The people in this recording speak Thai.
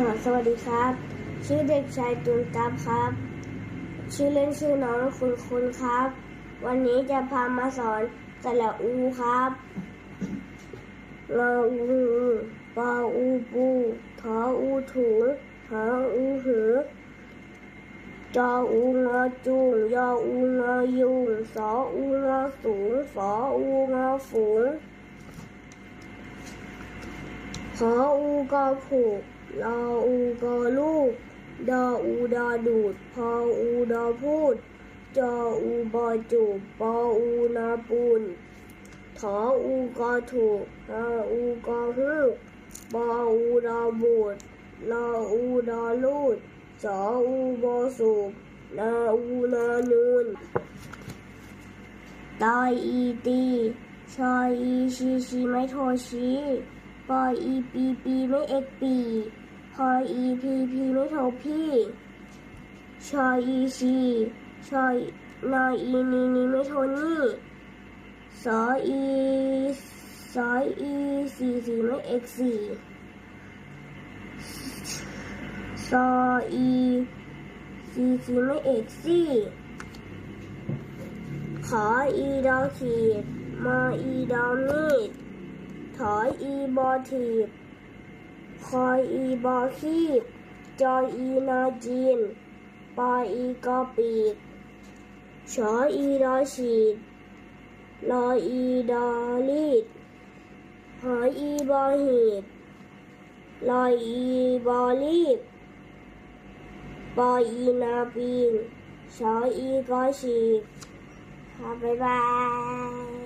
ค่ะสวัสดีครับ ชื่อเด็กชายตุนกับครับ ชื่อเล่นชื่อน้องคุณคุณครับ วันนี้จะพามาสอนสระอูครับงออูปออูปูทออูถุงหออูหือจออูงอจุงยออูงอยุงสออูงอสูงฝออูงอฝูงขออูก็ผูก รออูก็ลูก ดออูดอดูด พออูดอพูด จออูบอจูบปออูนาปูนถออูก็ถูกฮออูก็ฮูกบออูดอบูดรออูดอลูดสออูบอสูบนาอูนานูนตออีตีชออีชีชีไม่โทชี ปออีปีปีไม่เอ็กปีพออีพีพีไม่โทพี่ ชออีชีชอยนออีนีนีไม่โทนี่สออีสออีสีสีไม่เอ็กสีซออีสีสีไม่เอ็กสี่ขออีดอขีดมออีดอมีด ถอยอีบอถีบคอยอีบอคีบจอยอีนาจีน ปอยอีกอปีกชออีดอฉีดรออีดอลีดหอยอีบอหีดรอยอีบอลีบปออีนาปีนชออีกอฉีกครับบ๊ายบาย